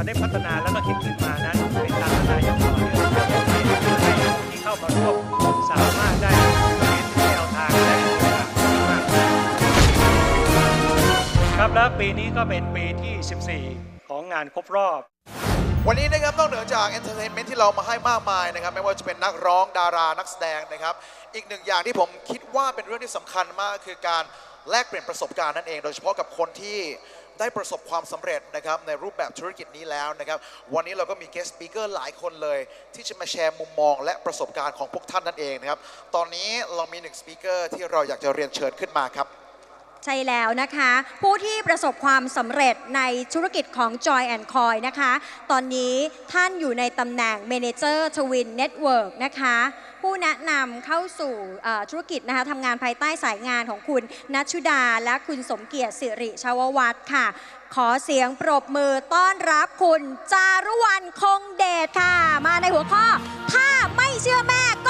ษัทได้พัฒนาแล้วก็คิดขึ้นมานั้นเป็นการพัฒนาอย่างต่อเนื่องเพื่อเป็นให้ผู้ที่เข้ามาร่วมสามารถได้เรียนรู้แนวทางและมากครับและปีนี้ก็เป็นปีที่ 14 ของงานครบรอบ วันนี้นะครับนอกเหนือจากเอนเตอร์เทนเมนต์ที่เรามาให้มากมายนะครับ ไม่ว่าจะเป็นนักร้องดารานักแสดงนะครับ อีกหนึ่งอย่างที่ผมคิดว่าเป็นเรื่องที่สำคัญมากคือการแลกเปลี่ยนประสบการณ์นั่นเอง โดยเฉพาะกับคนที่ ได้ประสบความสำเร็จนะครับในรูปแบบธุรกิจนี้แล้วนะครับ วันนี้เราก็มี guest speaker หลายคนเลย ที่จะมาแชร์มุมมอง และประสบการณ์ของพวกท่านนั่นเองนะครับ ตอนนี้เรามีหนึ่งสปีกเกอร์ที่เราอยากจะเรียนเชิญขึ้นมาครับ ใช่แล้วนะคะ ผู้ที่ประสบความสำเร็จในธุรกิจของ Joy and Coy นะคะ ตอนนี้ท่านอยู่ในตำแหน่ง Manager Twin Network นะคะ ผู้แนะนำเข้าสู่ธุรกิจนะคะทำงานภายใต้สายงานของคุณนัชชุดา และคุณสมเกียรติสิริชาววัฒน์ค่ะ ขอเสียงปรบมือต้อนรับคุณจารุวรรณคงเดชค่ะ มาในหัวข้อ ถ้าไม่เชื่อแม่ก็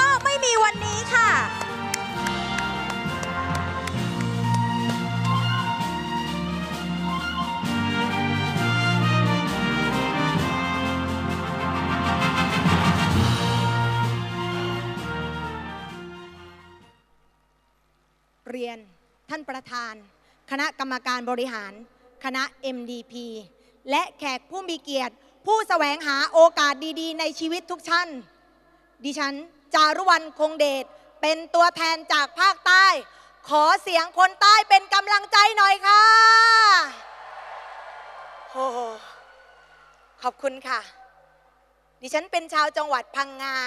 เรียน ท่านประธาน คณะกรรมการบริหาร คณะ MDP และแขกผู้มีเกียรติ ผู้แสวงหาโอกาสดีๆ ในชีวิตทุกท่าน ดิฉัน จารุวรรณคงเดช เป็นตัวแทนจากภาคใต้ ขอเสียงคนใต้เป็นกำลังใจหน่อยค่ะโอ้ขอบคุณค่ะ ดิฉันเป็นชาวจังหวัดพังงา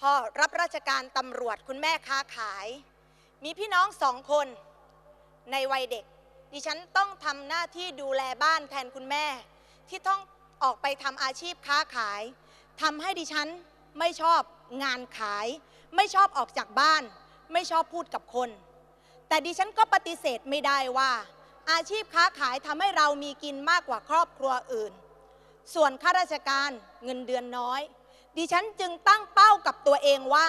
พ่อรับราชการตำรวจคุณแม่ค้าขาย มีพี่น้องสองคนในวัยเด็ก ดิฉันต้องทำหน้าที่ดูแลบ้านแทนคุณแม่ ที่ต้องออกไปทำอาชีพค้าขายทำให้ดิฉันไม่ชอบงานขาย ไม่ชอบออกจากบ้าน ไม่ชอบพูดกับคน แต่ดิฉันก็ปฏิเสธไม่ได้ว่า อาชีพค้าขายทำให้เรามีกินมากกว่าครอบครัวอื่น ส่วนข้าราชการเงินเดือนน้อย ดิฉันจึงตั้งเป้ากับตัวเองว่า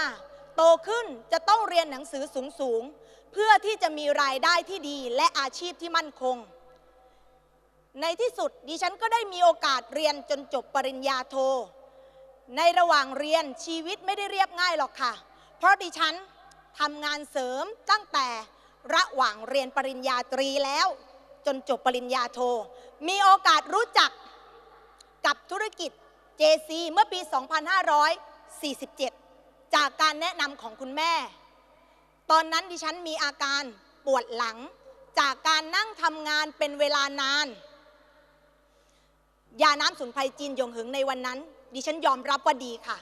ตขึ้นจะต้องเรียนหนังสือสูงสูงๆ เพื่อที่จะมีรายได้ที่ดีและอาชีพที่มั่นคง ในที่สุดดิฉันก็ได้มีโอกาสเรียนจนจบปริญญาโท ในระหว่างเรียนชีวิตไม่ได้เรียบง่ายหรอกค่ะ เพราะดิฉันทำงานเสริมตั้งแต่ระหว่างเรียนปริญญาตรีแล้ว จนจบปริญญาโท มีโอกาสรู้จักกับธุรกิจ JC เมื่อปี 2547 จากการแนะนำของคุณแม่ ตอนนั้นดิฉันมีอาการปวดหลัง จากการนั่งทำงานเป็นเวลานาน ยาน้ำสุนไพรจีนยงหึงในวันนั้น ดิฉันยอมรับว่าดีค่ะ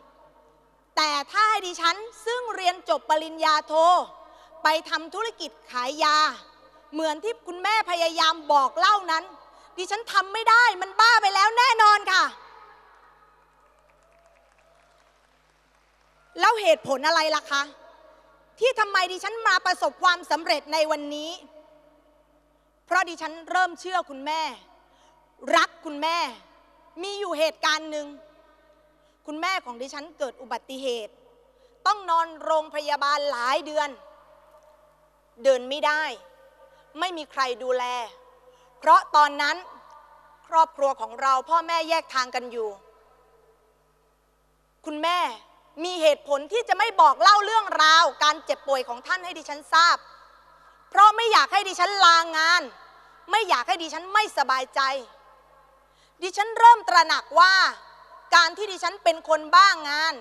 แต่ถ้าให้ดิฉันซึ่งเรียนจบปริญญาโท ไปทำธุรกิจขายยา เหมือนที่คุณแม่พยายามบอกเล่านั้น ดิฉันทำไม่ได้มันบ้าไปแล้วแน่นอนค่ะ แล้วเหตุผลอะไรล่ะคะ ที่ทำไมดิฉันมาประสบความสำเร็จในวันนี้ เพราะดิฉันเริ่มเชื่อคุณแม่ รักคุณแม่ มีอยู่เหตุการณ์หนึ่ง คุณแม่ของดิฉันเกิดอุบัติเหตุ ต้องนอนโรงพยาบาลหลายเดือน เดินไม่ได้ ไม่มีใครดูแล เพราะตอนนั้นครอบครัวของเราพ่อแม่แยกทางกันอยู่ คุณแม่มีเห ตุผลที่จะไม่บอกเล่าเรื่องราว การเจ็บป่วยของท่านให้ดิฉันทราบ เพราะไม่อยากให้ดิฉันลางาน ไม่อยากให้ดิฉันไม่สบายใจ ดิฉันเริ่มตระหนักว่า การที่ดิฉันเป็นคนบ้างาน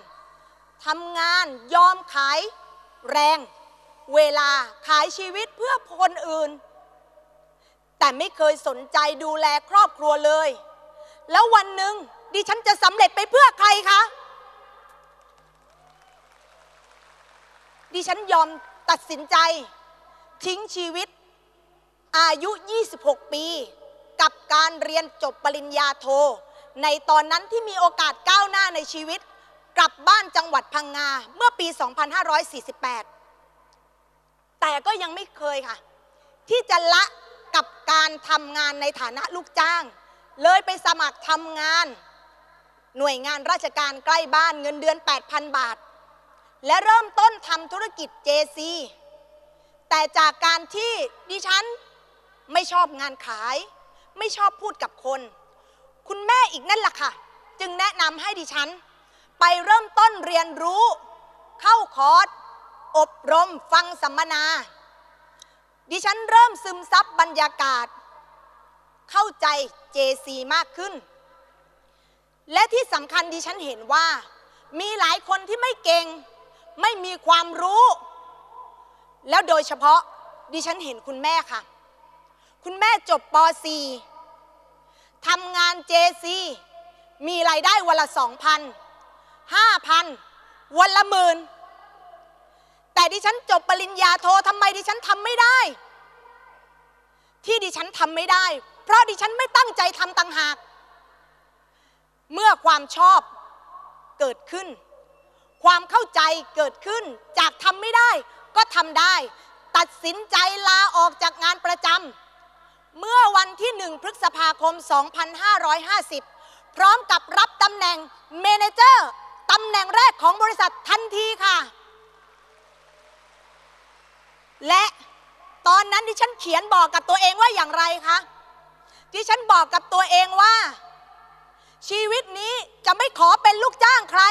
ทำงานยอมขาย แรง เวลาขายชีวิตเพื่อคนอื่น แต่ไม่เคยสนใจดูแลครอบครัวเลย แล้ววันหนึ่งดิฉันจะสำเร็จไปเพื่อใครคะ ดิฉันยอมตัดสินใจ ทิ้งชีวิต อายุ 26 ปี กับการเรียนจบปริญญาโท ในตอนนั้นที่มีโอกาสก้าวหน้าในชีวิต กลับบ้านจังหวัดพังงา เมื่อปี 2548 แต่ก็ยังไม่เคยค่ะ ที่จะละกับการทำงานในฐานะลูกจ้าง เลยไปสมัครทำงาน หน่วยงานราชการใกล้บ้านเงินเดือน 8,000 บาท และเริ่มต้นทำธุรกิจ JC แต่จากการที่ดิฉันไม่ชอบงานขาย ไม่ชอบพูดกับคน คุณแม่อีกนั่นแหละค่ะ จึงแนะนำให้ดิฉัน ไปเริ่มต้นเรียนรู้ เข้าคอร์สอบรมฟังสัมมนา ดิฉันเริ่มซึมซับบรรยากาศ เข้าใจ JC มากขึ้น และที่สำคัญดิฉันเห็นว่า มีหลายคนที่ไม่เก่ง ไม่มีความรู้ แล้วโดยเฉพาะดิฉันเห็นคุณแม่ค่ะ คุณแม่จบป .4 ทำงาน JC มีรายได้วันละ2,000 5,000วันละหมื่นแต่ดิฉันจบปริญญาโททำไมดิฉันทำไม่ได้ ที่ดิฉันทำไม่ได้ เพราะดิฉันไม่ตั้งใจทำต่างหาก เมื่อความชอบเกิดขึ้น ความเข้าใจเกิดขึ้นจากทำไม่ได้ ก็ทำได้ ตัดสินใจลาออกจากงานประจำเมื่อวันที่ 1 พฤษภาคม 2550 พร้อมกับรับตำแหน่งเมนเจอร์ตำแหน่งแรกของบริษัททันทีค่ะ และตอนนั้นดิฉันเขียนบอกกับตัวเองว่าอย่างไรคะดิฉันบอกกับตัวเองว่า ชีวิตนี้จะไม่ขอเป็นลูกจ้างใคร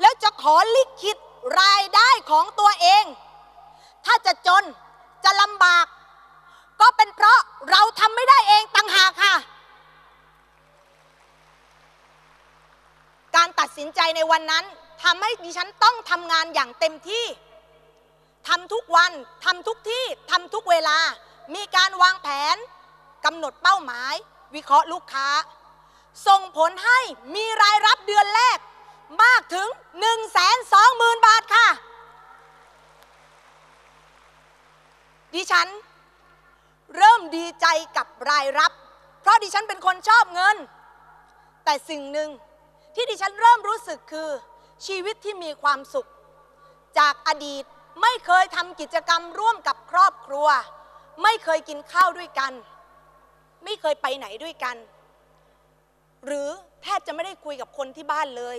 แล้วจะขอลิขิตรายได้ของตัวเอง ถ้าจะจนจะลำบาก ก็เป็นเพราะเราทำไม่ได้เองต่างหากค่ะ การตัดสินใจในวันนั้นทำให้ดิฉันต้องทำงานอย่างเต็มที่ทำทุกวันทำทุกที่ทำทุกเวลา มีการวางแผนกำหนดเป้าหมาย วิเคราะห์ลูกค้า ส่งผลให้มีรายรับเดือนแรก มากถึง 1 2 0 0 0 0 บาทค่ะ ดิฉัน เริ่มดีใจกับรายรับ เพราะดิฉันเป็นคนชอบเงิน แต่สิ่งหนึ่งที่ดิฉันเริ่มรู้สึกคือชีวิตที่มีความสุข จากอดีตไม่เคยทำกิจกรรมร่วมกับครอบครัว ไม่เคยกินข้าวด้วยกัน ไม่เคยไปไหนด้วยกัน หรือแทบจะไม่ได้คุยกับคนที่บ้านเลย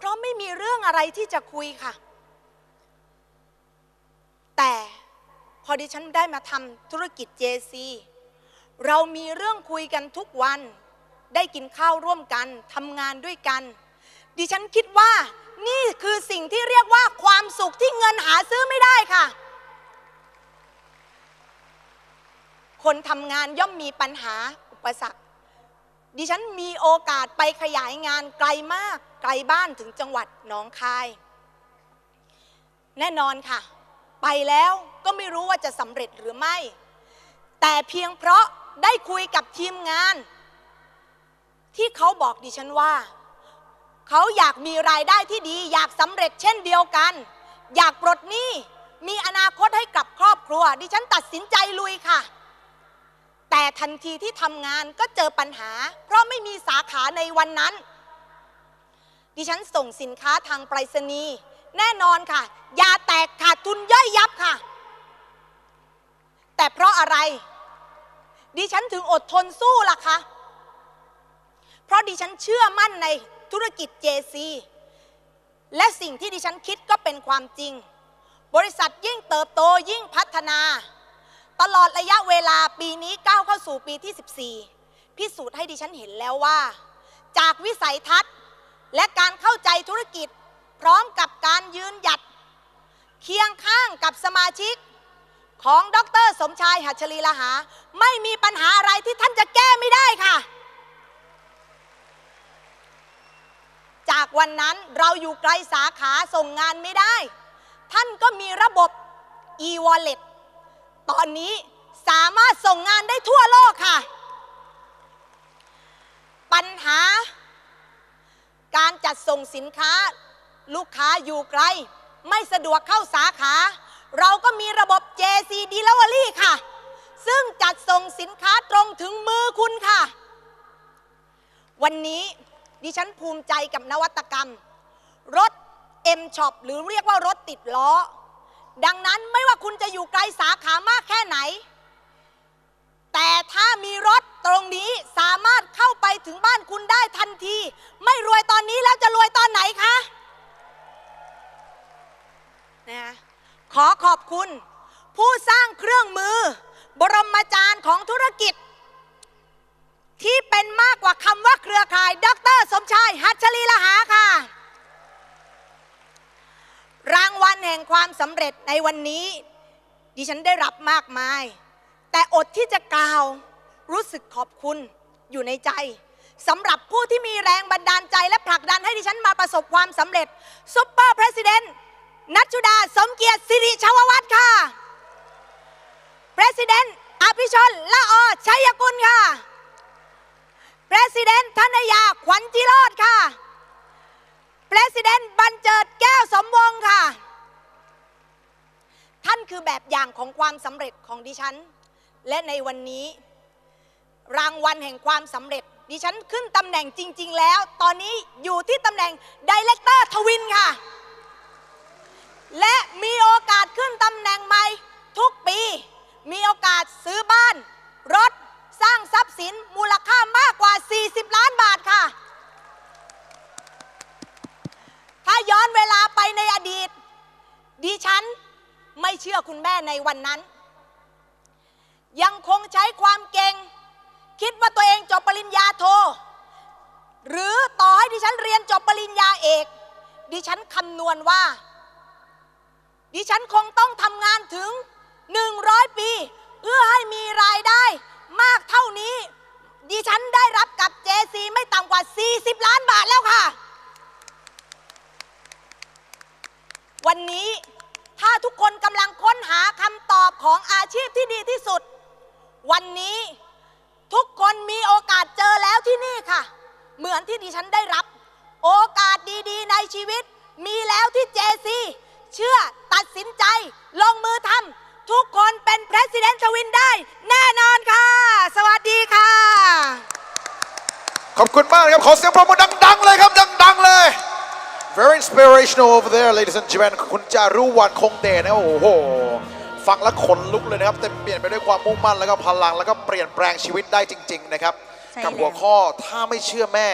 เพราะไม่มีเรื่องอะไรที่จะคุยค่ะ แต่พอดิฉันได้มาทำธุรกิจ JC เรามีเรื่องคุยกันทุกวัน ได้กินข้าวร่วมกันทำงานด้วยกัน ดิฉันคิดว่านี่คือสิ่งที่เรียกว่าความสุขที่เงินหาซื้อไม่ได้ค่ะ คนทำงานย่อมมีปัญหาอุปสรรค ดิฉันมีโอกาสไปขยายงานไกลมาก ไกลบ้านถึงจังหวัดหนองคาย แน่นอนค่ะ ไปแล้วก็ไม่รู้ว่าจะสำเร็จหรือไม่ แต่เพียงเพราะได้คุยกับทีมงาน ที่เขาบอกดิฉันว่า เขาอยากมีรายได้ที่ดี อยากสำเร็จเช่นเดียวกัน อยากปลดหนี้มีอนาคตให้กับครอบครัว ดิฉันตัดสินใจลุยค่ะ แต่ทันทีที่ทำงานก็เจอปัญหา เพราะไม่มีสาขาในวันนั้น ดิฉันส่งสินค้าทางไปรษณีย์แน่นอนค่ะ ยาแตกขาดทุนย่อยยับค่ะ แต่เพราะอะไร ดิฉันถึงอดทนสู้ล่ะคะ เพราะดิฉันเชื่อมั่นในธุรกิจ JC และสิ่งที่ดิฉันคิดก็เป็นความจริง บริษัทยิ่งเติบโตยิ่งพัฒนา ตลอดระยะเวลาปีนี้ก้าวเข้าสู่ปีที่ 14 พิสูจน์ให้ดิฉันเห็นแล้วว่า จากวิสัยทัศน์และการเข้าใจธุรกิจ พร้อมกับการยืนหยัด เคียงข้างกับสมาชิกของดรสมชายหัชลีละหา ไม่มีปัญหาอะไรที่ท่านจะแก้ไม่ได้ค่ะ จากวันนั้นเราอยู่ไกลสาขาส่งงานไม่ได้ ท่านก็มีระบบ e-wallet ตอนนี้สามารถส่งงานได้ทั่วโลกค่ะ ปัญหา การจัดส่งสินค้า ลูกค้าอยู่ไกล ไม่สะดวกเข้าสาขา เราก็มีระบบ JC Delivery ค่ะ ซึ่งจัดส่งสินค้าตรงถึงมือคุณค่ะ วันนี้ดิฉันภูมิใจกับนวัตกรรม รถ M Shop หรือเรียกว่ารถติดล้อ ดังนั้นไม่ว่าคุณจะอยู่ไกลสาขามากแค่ไหน แต่ถ้ามีรถตรงนี้สามารถเข้าไปถึงบ้านคุณได้ทันที ไม่รวยตอนนี้แล้วจะรวยตอนไหนคะนะขอขอบคุณ ผู้สร้างเครื่องมือ บรมจารย์ของธุรกิจ ที่เป็นมากกว่าคำว่าเครือข่าย ดร สมชาย หัชลีละหาค่ะ รางวัลแห่งความสำเร็จในวันนี้ ดิฉันได้รับมากมาย แต่อดที่จะกล่าวรู้สึกขอบคุณอยู่ในใจสำหรับผู้ที่มีแรงบันดาลใจและผลักดันให้ดิฉันมาประสบความสำเร็จซุปเปอร์เพรสิดเนนนัชชุดา สมเกียรติสิริชาววัฒน์ค่ะ President อภิชนละอชัยกุลค่ะ President ธนยาขวัญจิโรธค่ะ President บันเจิดแก้วสมวงศ์ค่ะ ท่านคือแบบอย่างของความสำเร็จของดิฉัน และในวันนี้ รางวัลแห่งความสำเร็จ ดิฉันขึ้นตำแหน่งจริง ๆ แล้ว ตอนนี้อยู่ที่ตำแหน่งดีเลกเตอร์ทวินค่ะ และมีโอกาสขึ้นตำแหน่งใหม่ทุกปี มีโอกาสซื้อบ้าน รถ สร้างทรัพย์สินมูลค่ามากกว่า 40 ล้านบาทค่ะ ถ้าย้อนเวลาไปในอดีต ดิฉันไม่เชื่อคุณแม่ในวันนั้น ยังคงใช้ความเก่ง คิดว่าตัวเองจบปริญญาโท หรือต่อให้ดิฉันเรียนจบปริญญาเอก ดิฉันคำนวณว่า ดิฉันคงต้องทำงานถึง 100 ปี เพื่อให้มีรายได้มากเท่านี้ ดิฉันได้รับกับ JC ไม่ต่ำกว่า 40 ล้านบาทแล้วค่ะ วันนี้ถ้าทุกคนกำลังค้นหาคำตอบของอาชีพที่ดีที่สุด วันนี้ทุกคนมีโอกาสเจอแล้วที่นี่ค่ะ เหมือนที่ดิฉันได้รับ โอกาสดีๆ ในชีวิต มีแล้วที่ JC เชื่อตัดสินใจ ลงมือทำทุกคนเป็น President ทวินได้ แน่นอนค่ะ สวัสดีค่ะ ขอบคุณมากนะครับ ขอเสียงปรบมือดังๆเลยครับ ดังๆเลย very inspirational over there ladies and gentlemen คุณจารุวรรณคงเดชนะโอ้โห ฟังแล้วขนลุกเลยนะครับ เต็มเปลี่ยนไปด้วยความมุ่งมั่นแล้วก็พลัง แล้วก็เปลี่ยนแปลงชีวิตได้จริง ๆ นะครับใช่กับหัวแล้วข้อถ้าไม่เชื่อแม่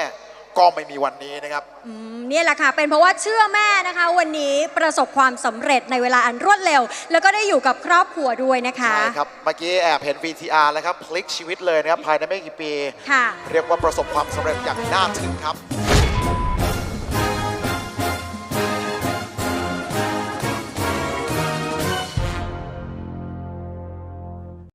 ก็ไม่มีวันนี้นะครับ อืมเนี่ยแหละค่ะ เป็นเพราะว่าเชื่อแม่นะคะ วันนี้ประสบความสำเร็จในเวลาอันรวดเร็ว แล้วก็ได้อยู่กับครอบครัวด้วยนะคะ ใช่ครับ เมื่อกี้แอบเห็น VTR แล้วครับ พลิกชีวิตเลยนะครับ ภายในไม่กี่ปี ค่ะ เรียกว่าประสบความสำเร็จอย่างน่าทึ่งครับ